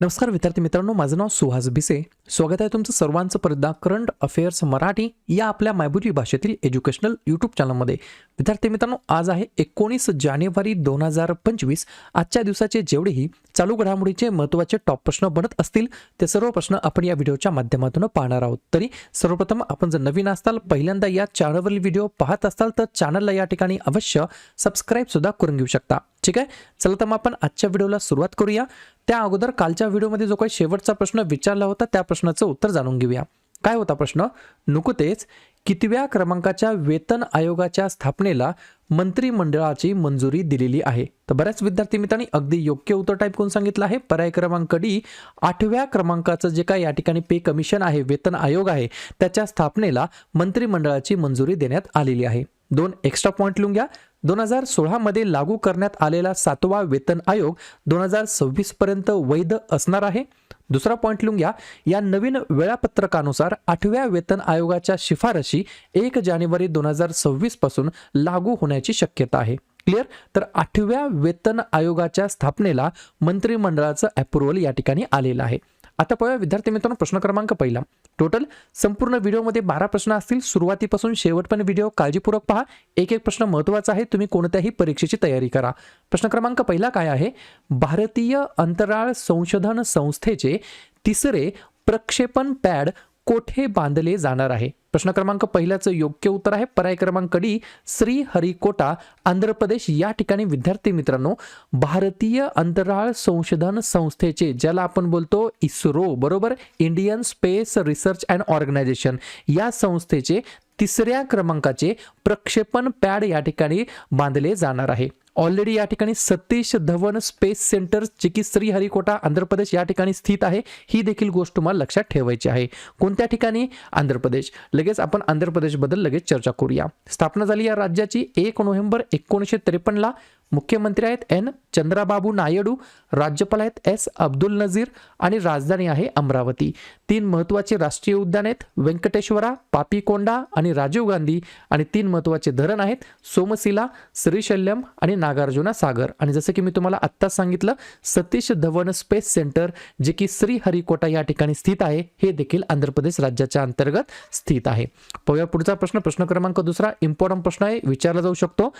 नमस्कार विद्यार्थी मित्रांनो माझं नाव सुहास भिसे. स्वागत आहे तुमचं सर्वांचं परदा करंट अफेअर्स मराठी या आपल्या मायबुजी भाषेतील एज्युकेशनल यूट्यूब चॅनलमध्ये. विद्यार्थी मित्रांनो आज आहे एकोणीस जानेवारी दोन हजार पंचवीस. आजच्या दिवसाचे जेवढेही चालू घडामोडीचे महत्त्वाचे टॉप प्रश्न बनत असतील ते सर्व प्रश्न आपण या व्हिडिओच्या माध्यमातून पाहणार आहोत. तरी सर्वप्रथम आपण जर नवीन असाल पहिल्यांदा या चॅनलवरील व्हिडिओ पाहत असाल तर चॅनलला या ठिकाणी अवश्य सबस्क्राईब सुद्धा करून घेऊ शकता. ठीक आहे? चला तर मग आपण आजच्या व्हिडिओला सुरुवात करूया. त्या अगोदर कालच्या व्हिडिओमध्ये जो काही शेवटचा प्रश्न विचारला होता त्या प्रश्नाचं उत्तर जाणून घेऊया. काय होता प्रश्न? नुकतेच कितव्या क्रमांकाच्या वेतन आयोगाच्या स्थापनेला मंत्रिमंडळाची मंजुरी दिलेली आहे? तर बऱ्याच विद्यार्थी मित्रांनी अगदी योग्य उत्तर टाईप करून सांगितलं आहे. पर्याय क्रमांक डी आठव्या क्रमांकाचं जे काय या ठिकाणी पे कमिशन आहे वेतन आयोग आहे त्याच्या स्थापनेला मंत्रिमंडळाची मंजुरी देण्यात आलेली आहे. दोन एक्स्ट्रा पॉईंट लिहून घ्या. दोन हजार सोळामध्ये लागू करण्यात आलेला सातवा वेतन आयोग दोन हजार सव्वीसपर्यंत वैध असणार आहे. दुसरा पॉईंट लिहून घ्या. या नवीन वेळापत्रकानुसार आठव्या वेतन आयोगाच्या शिफारशी एक जानेवारी दोन हजार सव्वीसपासून लागू होण्याची शक्यता आहे. क्लिअर तर आठव्या वेतन आयोगाच्या स्थापनेला मंत्रिमंडळाचं अप्रुव्हल या ठिकाणी आलेलं आहे. आता पाहूया विद्यार्थी मित्रांनो प्रश्न क्रमांक पहिला. टोटल संपूर्ण व्हिडिओमध्ये बारा प्रश्न असतील. सुरुवातीपासून शेवटपर्यंत व्हिडिओ काळजीपूर्वक पहा. एक एक प्रश्न महत्त्वाचा आहे. तुम्ही कोणत्याही परीक्षेची तयारी करा. प्रश्न क्रमांक पहिला काय आहे? भारतीय अंतराळ संशोधन संस्थेचे तिसरे प्रक्षेपण पॅड कोठे बांधले जाणार आहे? प्रश्न क्रमांक पहिल्याचं योग्य उत्तर आहे. पर्याय क्रमांक डी श्री हरिकोटा आंध्र प्रदेश. या ठिकाणी विद्यार्थी मित्रांनो भारतीय अंतराळ संशोधन संस्थेचे ज्याला आपण बोलतो इस्रो बरोबर? Indian space research and organisation. या संस्थेचे तिसऱ्या क्रमांकाचे प्रक्षेपण पॅड या ठिकाणी बांधले जाणार आहे. ऑलरेडी या ठिकाणी सतीश धवन स्पेस सेंटर जे की श्रीहरिकोटा आंध्र प्रदेश या ठिकाणी स्थित आहे. ही देखील गोष्ट तुम्हाला लक्षात ठेवायची आहे. कोणत्या ठिकाणी? आंध्र प्रदेश. लगेच आपण आंध्र प्रदेशबद्दल लगेच चर्चा करूया. स्थापना झाली या राज्याची एक नोव्हेंबर एकोणीसशे त्रेपन्नला. मुख्यमंत्री आहेत एन. चंद्राबाबू नायडू राज्यपाल आहेत एस. अब्दुल नझीर आणि राजधानी आहे अमरावती. तीन महत्त्वाचे राष्ट्रीय उद्यान आहेत व्यंकटेश्वरा पापीकोंडा आणि राजीव गांधी आणि तीन महत्त्वाचे धरण आहेत सोमशिला श्रीशल्यम आणि नागार्जुना सागर. आणि जसं की मी तुम्हाला आत्ताच सांगितलं सतीश धवन स्पेस सेंटर जे की श्रीहरिकोटा या ठिकाणी स्थित आहे हे देखील आंध्र प्रदेश राज्याच्या अंतर्गत स्थित आहे. पाहूया पुढचा प्रश्न. प्रश्न क्रमांक दुसरा इम्पॉर्टंट प्रश्न आहे विचारला जाऊ शकतो.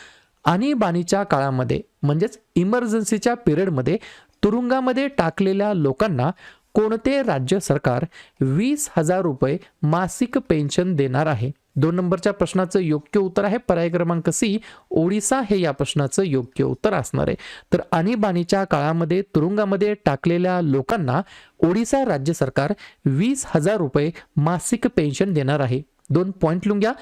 आणीबाणीच्या काळामध्ये म्हणजेच इमर्जन्सीच्या पिरियडमध्ये तुरुंगामध्ये टाकलेल्या लोकांना कोणते राज्य सरकार वीस हजार रुपये मासिक पेन्शन देणार आहे? दोन नंबरच्या प्रश्नाचं योग्य उत्तर आहे पर्याय क्रमांक सी ओडिसा हे या प्रश्नाचं योग्य उत्तर असणार आहे. तर आणीबाणीच्या काळामध्ये तुरुंगामध्ये टाकलेल्या लोकांना ओडिसा राज्य सरकार वीस हजार रुपये मासिक पेन्शन देणार आहे. दोन पॉईंट लिहून घ्या.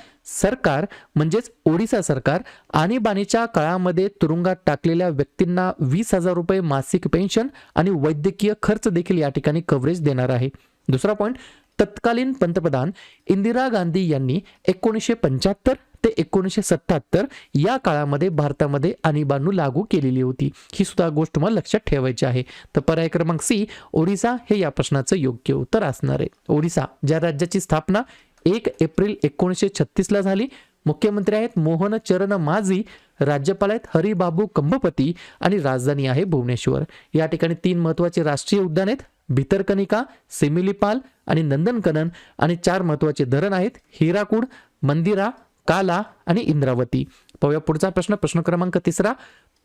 सरकार म्हणजेच ओडिसा सरकार आणीबाणीच्या काळामध्ये तुरुंगात टाकलेल्या व्यक्तींना वीस हजार रुपये मासिक पेन्शन आणि वैद्यकीय खर्च देखील या ठिकाणी कव्हरेज देणार आहे. दुसरा पॉईंट तत्कालीन पंतप्रधान इंदिरा गांधी यांनी एकोणीसशे पंच्याहत्तर ते एकोणीसशे सत्याहत्तर या काळामध्ये भारतामध्ये आणीबाणू लागू केलेली होती. ही सुद्धा गोष्ट तुम्हाला लक्षात ठेवायची आहे. तर पर्याय क्रमांक सी ओडिसा हे या प्रश्नाचं योग्य उत्तर असणार आहे. ओडिसा ज्या राज्याची स्थापना एक एप्रिल एकोणीसशे छत्तीसला झाली. मुख्यमंत्री आहेत मोहन चरण माझी राज्यपाल आहेत हरिबाबू कंभपती आणि राजधानी आहे भुवनेश्वर. या ठिकाणी तीन महत्त्वाचे राष्ट्रीय उद्यान आहेत. भितरकनिका सिमिलीपाल आणि नंदनकनन आणि चार महत्त्वाचे धरण आहेत. हिराकूड मंदिरा काला आणि इंद्रावती. पाहूया पुढचा प्रश्न. प्रश्न क्रमांक तिसरा.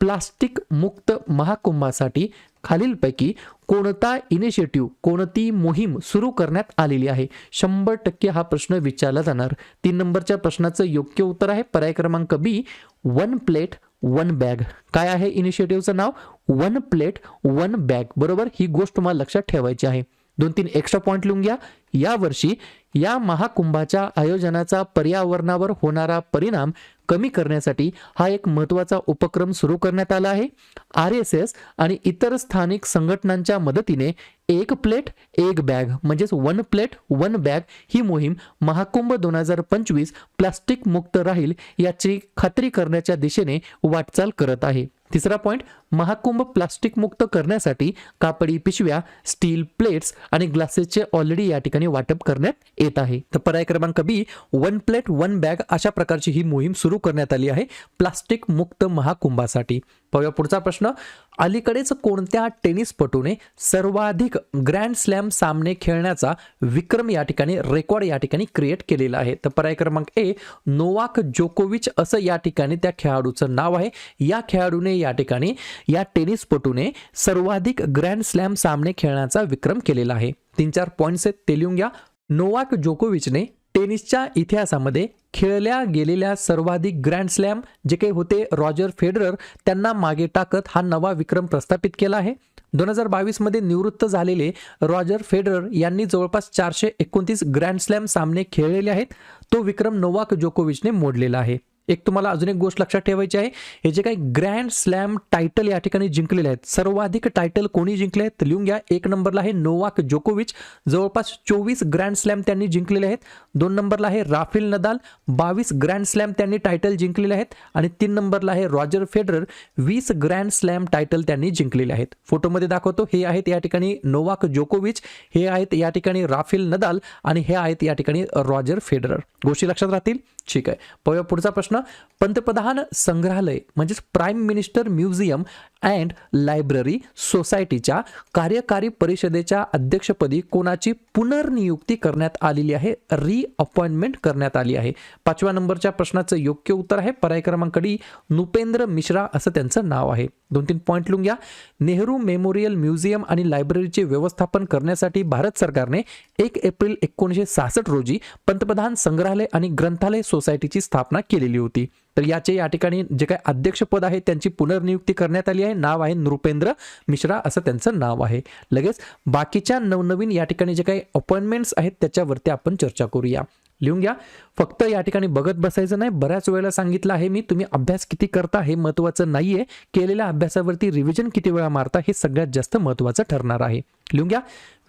प्लास्टिक मुक्त महाकुंभासाठी खालीलपैकी कोणता इनिशिएटिव्ह कोणती मोहीम सुरू करण्यात आलेली आहे? शंभर टक्के हा प्रश्न विचारला जाणार. तीन नंबरच्या प्रश्नाचं योग्य उत्तर आहे पर्याय क्रमांक B one plate one bag काय आहे इनिशिएटिव्हचं नाव? वन प्लेट वन बॅग बरोबर? ही गोष्ट तुम्हाला लक्षात ठेवायची आहे. दोन तीन एक्स्ट्रा पॉईंट लिहून घ्या. यावर्षी या महाकुंभाच्या आयोजनाचा पर्यावरणावर होणारा परिणाम कमी करण्यासाठी हा एक महत्त्वाचा उपक्रम सुरू करण्यात आला आहे. आर एस एस आणि इतर स्थानिक संघटनांच्या मदतीने एक प्लेट एक बॅग म्हणजेच वन प्लेट वन बॅग ही मोहीम महाकुंभ दोन हजार पंचवीस प्लास्टिक मुक्त राहील याची खात्री करण्याच्या दिशेने वाटचाल करत आहे. तिसरा पॉईंट महाकुंभ प्लास्टिक मुक्त करण्यासाठी कापडी पिशव्या स्टील प्लेट्स आणि ग्लासेसचे ऑलरेडी या ठिकाणी वाटप करण्यात येत आहे. तर पर्याय क्रमांक B one plate one bag अशा प्रकारची ही मोहीम सुरू करण्यात आली आहे प्लास्टिक मुक्त महाकुंभासाठी. पाहूया पुढचा प्रश्न. अलीकडेच कोणत्या टेनिसपटूने सर्वाधिक ग्रँड स्लॅम सामने खेळण्याचा विक्रम या ठिकाणी रेकॉर्ड या ठिकाणी क्रिएट केलेला आहे? तर पर्याय क्रमांक ए नोवाक जोकोविच असं या ठिकाणी त्या खेळाडूचं नाव आहे. या खेळाडूने या ठिकाणी या टेनिसपटूने सर्वाधिक ग्रँड स्लॅम सामने खेळण्याचा विक्रम केलेला आहे. तीन चार पॉईंट्स आहेत ते लिहून घ्या. नोवाक जोकोविचने टेनिसच्या इतिहासामध्ये खेळल्या गेलेल्या सर्वाधिक ग्रँड स्लॅम जे काही होते रॉजर फेडरर त्यांना मागे टाकत हा नवा विक्रम प्रस्थापित केला आहे. दोन हजार बावीसमध्ये निवृत्त झालेले रॉजर फेडरर यांनी जवळपास चारशे एकोणतीस ग्रँड स्लॅम सामने खेळलेले आहेत. तो विक्रम नोवाक जोकोविचने मोडलेला आहे. एक तुम्हाला अजून एक गोष्ट लक्षात ठेवायची आहे. हे जे काही ग्रँड स्लॅम टायटल या ठिकाणी जिंकलेले आहेत सर्वाधिक टायटल कोणी जिंकले आहेत? तर लिहून घ्या एक नंबरला आहे नोवाक जोकोविच. जवळपास चोवीस ग्रँड स्लॅम त्यांनी जिंकलेले आहेत. दोन नंबरला आहे राफेल नदाल. बावीस ग्रँड स्लॅम त्यांनी टायटल जिंकलेले आहेत. आणि तीन नंबरला आहे रॉजर फेडरर. वीस ग्रँड स्लॅम टायटल त्यांनी जिंकलेले आहेत. फोटोमध्ये दाखवतो हे आहेत या ठिकाणी नोवाक जोकोविच हे आहेत या ठिकाणी राफेल नदाल आणि हे आहेत या ठिकाणी रॉजर फेडरर. गोष्टी लक्षात राहतील? ठीक आहे. पाहूया पुढचा प्रश्न. पंतप्रधान संग्रहालय म्हणजेच prime minister museum and library सोसायटीच्या कार्यकारी परिषदेच्या अध्यक्षपदी कोणाची पुनर्नियुक्ती करण्यात आलेली आहे? रिअपॉइंटमेंट करण्यात आली आहे. पाचव्या नंबरच्या प्रश्नाचं योग्य उत्तर आहे. पर्याय क्रमांक डी नुपेंद्र मिश्रा असं त्यांचं नाव आहे. दोन तीन पॉईंट लिहून घ्या. नेहरू मेमोरियल म्युझियम आणि लायब्ररीचे व्यवस्थापन करण्यासाठी भारत सरकारने एक एप्रिल एकोणीसशे सहासष्ट रोजी पंतप्रधान संग्रहालय आणि ग्रंथालय सोसायटीची स्थापना केलेली होती. तर याचे या ठिकाणी जे काही अध्यक्षपद आहे त्यांची पुनर्नियुक्ती करण्यात आली आहे. नाव आहे नृपेंद्र मिश्रा असं त्यांचं नाव आहे. लगेच बाकीच्या नवनवीन या ठिकाणी जे काही अपॉइंटमेंट्स आहेत त्याच्यावरती आपण चर्चा करूया. लिहून घ्या. फक्त या ठिकाणी बघत बसायचं नाही. बऱ्याच वेळेला सांगितलं आहे मी तुम्ही अभ्यास किती करता हे महत्त्वाचं नाहीये. केलेल्या अभ्यासावरती रिव्हिजन किती वेळा मारता हे सगळ्यात जास्त महत्त्वाचं ठरणार आहे. लिहून घ्या.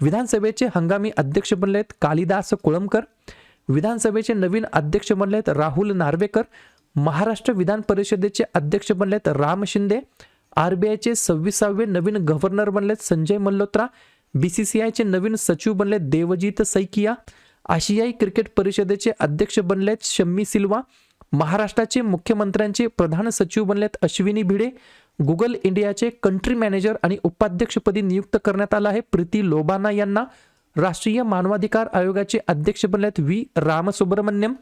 विधानसभेचे हंगामी अध्यक्ष बनले आहेत कालिदास कोळंबकर. विधानसभेचे नवीन अध्यक्ष बनले आहेत राहुल नार्वेकर महाराष्ट्र विधान परिषदेचे अध्यक्ष बनले आहेत राम शिंदे आरबीआयचे सव्वीसावे नवीन गव्हर्नर बनलेत संजय मल्होत्रा बीसीसीआयचे नवीन सचिव बनलेत देवजीत सैकिया आशियाई क्रिकेट परिषदेचे अध्यक्ष बनलेत शम्मी सिल्वा महाराष्ट्राचे मुख्यमंत्र्यांचे प्रधान सचिव बनलेत अश्विनी भिडे गुगल इंडियाचे कंट्री मॅनेजर आणि उपाध्यक्षपदी नियुक्त करण्यात आलं आहे प्रीती लोबाना यांना राष्ट्रीय मानवाधिकार आयोगाचे अध्यक्ष बनलेत व्ही. रामसुब्रमण्यम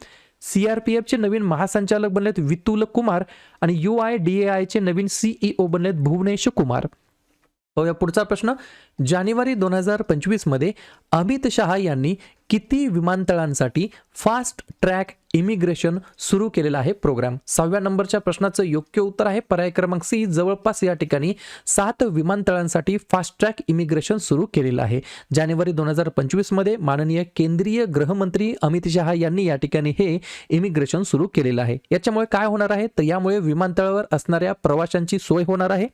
सीआरपीएफचे नवीन महासंचालक बनलेत वितुल कुमार आणि यू आय डी ए आयचे नवीन सीईओ बनलेत भुवनेश कुमार. पाहूया पुढचा प्रश्न. जानेवारी दोन हजार पंचवीसमध्ये अमित शहा यांनी किती विमानतळांसाठी फास्ट ट्रॅक इमिग्रेशन सुरू केलेला आहे प्रोग्राम. सहाव्या नंबरच्या प्रश्नाचं योग्य उत्तर आहे. पर्याय क्रमांक सी जवळपास या ठिकाणी सात विमानतळांसाठी फास्ट ट्रॅक इमिग्रेशन सुरू केलेलं आहे. जानेवारी दोन हजार पंचवीसमध्ये माननीय केंद्रीय गृहमंत्री अमित शहा यांनी या ठिकाणी हे इमिग्रेशन सुरू केलेलं आहे. याच्यामुळे काय होणार आहे? तर यामुळे विमानतळावर असणाऱ्या प्रवाशांची सोय होणार आहे.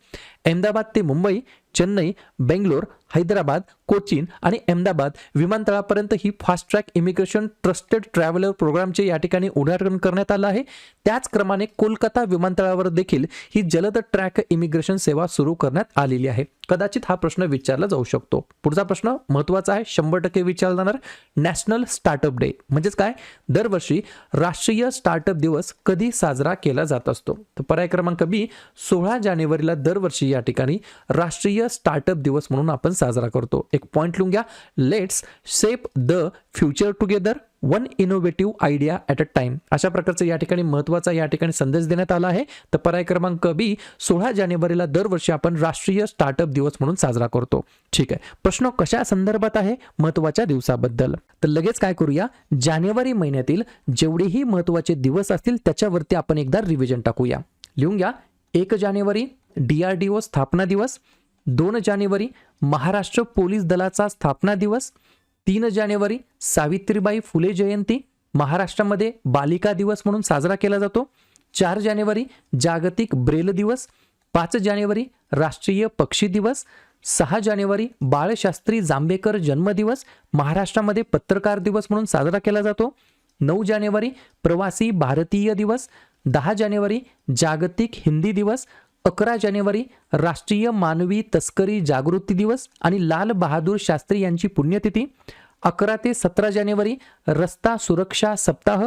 अहमदाबाद ते मुंबई चेन्नई बेंगलोर हैदराबाद कोचीन आणि अहमदाबाद विमानतळापर्यंत ही fast track immigration trusted traveller प्रोग्रामचे या ठिकाणी उद्घाटन करण्यात आलं आहे. त्याचक्रमाने कोलकाता विमानतळावर देखील ही जलद ट्रॅक इमिग्रेशन सेवा सुरू करण्यात आलेली आहे. कदाचित हा प्रश्न विचारला जाऊ शकतो. पुढचा प्रश्न महत्त्वाचा आहे शंभर टक्के विचारला जाणार नॅशनल स्टार्टअप डे. म्हणजेच काय? दरवर्षी राष्ट्रीय स्टार्टअप दिवस कधी साजरा केला जात असतो? तर पर्याय क्रमांक बी सोळा जानेवारीला दरवर्षी या ठिकाणी राष्ट्रीय स्टार्टअप दिवस म्हणून आपण साजरा करतो. एक पॉईंट लिहून घ्या. Let's shape the future together one innovative idea at a time अशा प्रकारचं या ठिकाणी महत्त्वाचा या ठिकाणी संदेश देण्यात आला आहे. तर पर्याय क्रमांक बी सोळा जानेवारीला दरवर्षी आपण राष्ट्रीय स्टार्टअप दिवस म्हणून साजरा करतो. ठीक आहे. प्रश्न कशा संदर्भात आहे? महत्त्वाच्या दिवसाबद्दल. तर लगेच काय करूया? जानेवारी महिन्यातील जेवढेही महत्त्वाचे दिवस असतील त्याच्यावरती आपण एकदा रिव्हिजन टाकूया. लिहून घ्या. एक जानेवारी डी आर डी ओ स्थापना दिवस. दोन जानेवारी महाराष्ट्र पोलीस दलाचा स्थापना दिवस. तीन जानेवारी सावित्रीबाई फुले जयंती महाराष्ट्रामध्ये बालिका दिवस म्हणून साजरा केला जातो. चार जानेवारी जागतिक ब्रेल दिवस. पाच जानेवारी राष्ट्रीय पक्षी दिवस. सहा जानेवारी बाळशास्त्री जांभेकर जन्मदिवस. महाराष्ट्रामध्ये पत्रकार दिवस म्हणून साजरा केला जातो. नऊ जानेवारी प्रवासी भारतीय दिवस. दहा जानेवारी जागतिक हिंदी दिवस. अकरा जानेवारी राष्ट्रीय मानवी तस्करी जागृती दिवस आणि लाल बहादूर शास्त्री यांची पुण्यतिथी. अकरा ते सतरा जानेवारी रस्ता सुरक्षा सप्ताह.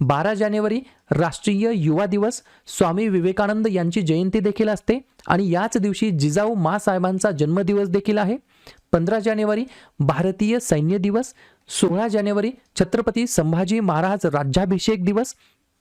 बारा जानेवारी राष्ट्रीय युवा दिवस. स्वामी विवेकानंद यांची जयंती देखील असते आणि याच दिवशी जिजाऊ मासाहेबांचा जन्मदिवस देखील आहे. पंधरा जानेवारी भारतीय सैन्य दिवस. सोळा जानेवारी छत्रपती संभाजी महाराज राज्याभिषेक दिवस.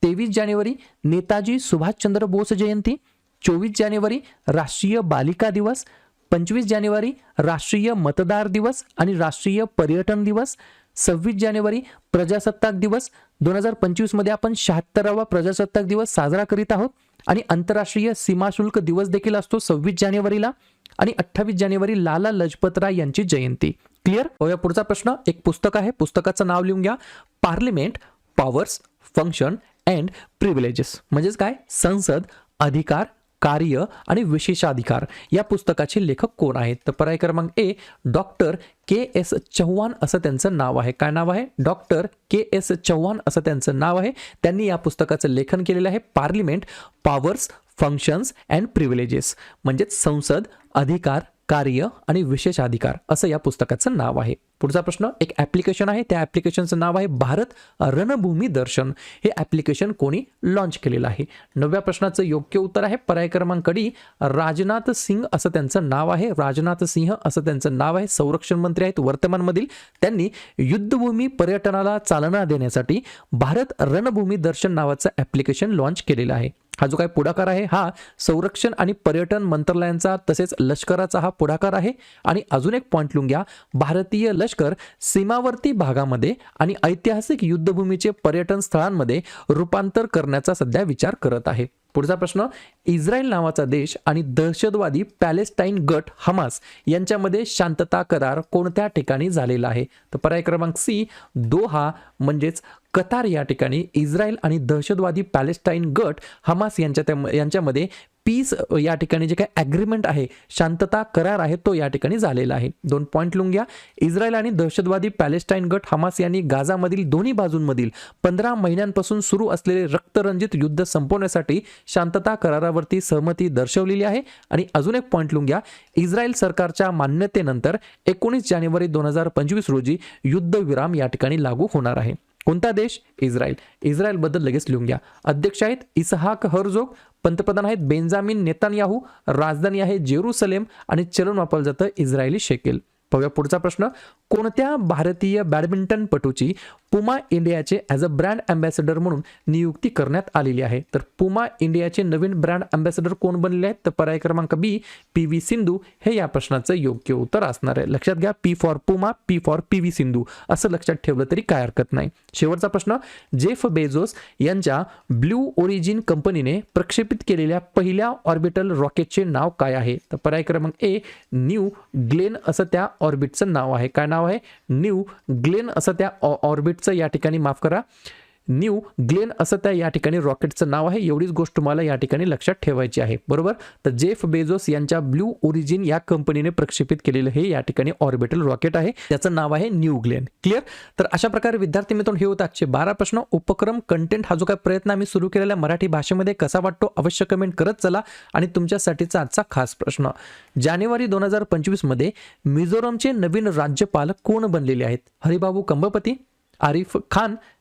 तेवीस जानेवारी नेताजी सुभाषचंद्र बोस जयंती. चोवीस जानेवारी राष्ट्रीय बालिका दिवस पंचवीस जानेवारी राष्ट्रीय मतदार दिवस आणि राष्ट्रीय पर्यटन दिवस सव्वीस जानेवारी प्रजासत्ताक दिवस दोन हजार पंचवीसमध्ये आपण शहात्तरावा प्रजासत्ताक दिवस साजरा करीत आहोत आणि आंतरराष्ट्रीय सीमाशुल्क दिवस देखील असतो सव्वीस जानेवारीला आणि अठ्ठावीस जानेवारी लाला लजपत राय यांची जयंती. क्लिअर होया पुढचा प्रश्न. एक पुस्तक आहे. पुस्तकाचं नाव लिहून घ्या. Parliament powers function and privileges म्हणजेच काय? संसद अधिकार कार्य आणि विशेषाधिकार. या पुस्तकाचे लेखक कोण आहेत? तर पर्याय क्रमांक A doctor K S Chavan असं त्यांचं नाव आहे. काय नाव आहे? डॉक्टर के एस चव्हाण असं त्यांचं नाव आहे. त्यांनी या पुस्तकाचं लेखन केलेलं आहे. Parliament powers functions and privileges. म्हणजेच संसद अधिकार कार्य आणि विशेष अधिकार असं या पुस्तकाचं नाव आहे. पुढचा प्रश्न एक ॲप्लिकेशन आहे त्या ॲप्लिकेशनचं नाव आहे भारत रणभूमी दर्शन. हे ॲप्लिकेशन कोणी लॉन्च केलेलं आहे? नवव्या प्रश्नाचं योग्य उत्तर आहे पर्याय क्रमांक डी राजनाथ सिंग असं त्यांचं नाव आहे. राजनाथ सिंह असं त्यांचं नाव आहे. संरक्षण मंत्री आहेत वर्तमानमधील. त्यांनी युद्धभूमी पर्यटनाला चालना देण्यासाठी भारत रणभूमी दर्शन नावाचं ॲप्लिकेशन लॉन्च केलेलं आहे. हा जो काही पुढाकार आहे हा संरक्षण आणि पर्यटन मंत्रालयांचा तसेच लष्कराचा हा पुढाकार आहे. आणि अजून एक पॉईंट लिहून घ्या. भारतीय लष्कर सीमावर्ती भागामध्ये आणि ऐतिहासिक युद्धभूमीचे पर्यटन स्थळांमध्ये रूपांतर करण्याचा सध्या विचार करत आहे. पुढचा प्रश्न इस्रायल नावाचा देश आणि दहशतवादी पॅलेस्टाईन गट हमास यांच्यामध्ये शांतता करार कोणत्या ठिकाणी झालेला आहे? तर पर्याय क्रमांक सी दोहा म्हणजेच कतार या ठिकाणी इस्रायल आणि दहशतवादी पॅलेस्टाईन गट हमास यांच्या त्या- यांच्यामध्ये पीस या ठिकाणी जे काही ॲग्रीमेंट आहे शांतता करार आहे तो या ठिकाणी झालेला आहे. दोन पॉईंट लिहून घ्या. इस्रायल आणि दहशतवादी पॅलेस्टाईन गट हमास यांनी गाझामधील दोन्ही बाजूंमधील पंधरा महिन्यांपासून सुरू असलेले रक्तरंजित युद्ध संपवण्यासाठी शांतता करारावरती सहमती दर्शवलेली आहे. आणि अजून एक पॉईंट लिहून घ्या. इस्रायल सरकारच्या मान्यतेनंतर एकोणीस जानेवारी दोन हजार पंचवीस रोजी युद्धविराम या ठिकाणी लागू होणार आहे. कोणता देश? इस्रायल. इस्रायलबद्दल लगेच लिहून घ्या. अध्यक्ष आहेत इसहाक हरजोग पंतप्रधान आहेत बेंजामिन नेतान्याहू राजधानी आहे जेरुसलेम आणि चलन वापरलं जातं इस्रायली शेकेल. पाहूया पुढचा प्रश्न. कोणत्या भारतीय बॅडमिंटनपटूची पुमा इंडियाचे ॲज अ ब्रँड अँबॅसेडर म्हणून नियुक्ती करण्यात आलेली आहे? तर पुमा इंडियाचे नवीन ब्रँड अँबॅसेडर कोण बनले आहेत? तर पर्याय क्रमांक बी पी व्ही सिंधू. हे या प्रश्नाचं योग्य उत्तर असणार आहे. लक्षात घ्या P for Puma P for P V Sindhu. असं लक्षात ठेवलं तरी काय हरकत नाही. शेवटचा प्रश्न जेफ बेझोस यांच्या ब्ल्यू ओरिजिन कंपनीने प्रक्षेपित केलेल्या पहिल्या ऑर्बिटल रॉकेटचे नाव काय आहे? तर पर्याय क्रमांक ए न्यू ग्लेन असं त्या ऑर्बिटचं नाव आहे. काय नाव आहे? न्यू ग्लेन असं त्या ऑ- ऑर्बिटचं या ठिकाणी माफ करा. न्यू ग्लेन असं त्या या ठिकाणी रॉकेटचं नाव आहे. एवढीच गोष्ट तुम्हाला या ठिकाणी लक्षात ठेवायची आहे. बरोबर? तर जेफ बेझोस यांच्या ब्ल्यू ओरिजिन या कंपनीने प्रक्षेपित केलेलं हे या ठिकाणी ऑर्बिटल रॉकेट आहे. त्याचं नाव आहे न्यू ग्लेन. क्लिअर? तर अशा प्रकारे विद्यार्थी मित्रांनो हे होतं आजचे बारा प्रश्न. उपक्रम कंटेंट हा जो काही प्रयत्न आम्ही सुरू केलेला आहे मराठी भाषेमध्ये कसा वाटतो अवश्य कमेंट करत चला आणि तुमच्यासाठीचा आजचा खास प्रश्न. जानेवारी दोन हजार पंचवीसमध्ये मिझोरमचे नवीन राज्यपाल कोण बनलेले आहेत? हरिबाबू कंबपती आरिफ खान